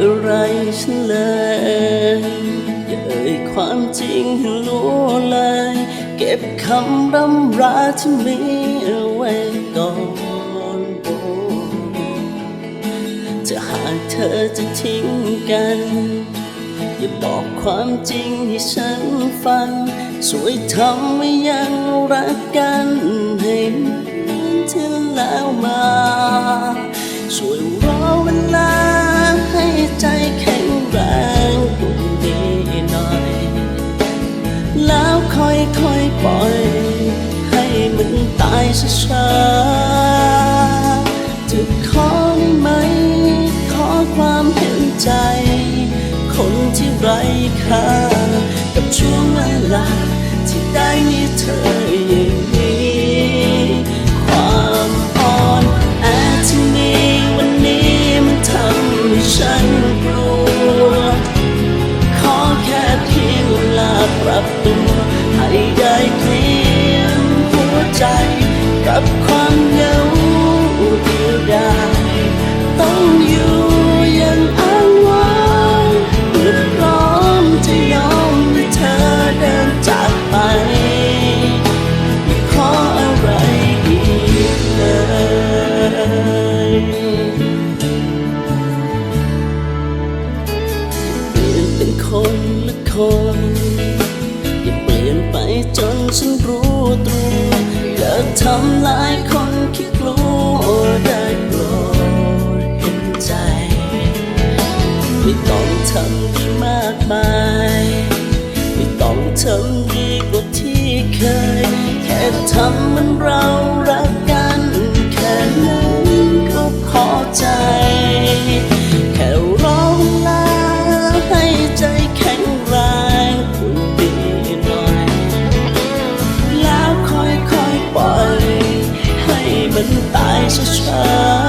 อะไรฉันเลยอย่าเอ่ยความจริงให้รู้เลย เก็บคำรำราที่มีเอาไว้ก่อนจะหากเธอจะทิ้งกัน อย่าบอกความจริงให้ฉันฟังสวยทำไว้ยังรักกันให้เหมือนที่แล้วมาช่วย ช้าๆจะขอได้ไหม ขอความเห็นใจ คนที่ไร้ค่ากับช่วงเวลาที่ได้มีเธออย่าง เดียวดายต้องอยู่อย่างอ้างว้างเพื่อพร้อมจะยอมให้เธอเดินจากไป ไม่ขออะไรอีกเลย เปลี่ยนเป็นคนละคน อย่าเปลี่ยนไปจนฉันรู้ตัวอย่าทำลายคน ไม่ต้องทำดีมากมาย ไม่ต้องทำดีกว่าที่เคย แค่ทำมันเรารักกัน แค่นั้นก็พอใจ แค่รอเวลาให้ใจแข็งแรงคุณดีหน่อย แล้วค่อยๆปล่อย ให้มันตายช้าๆ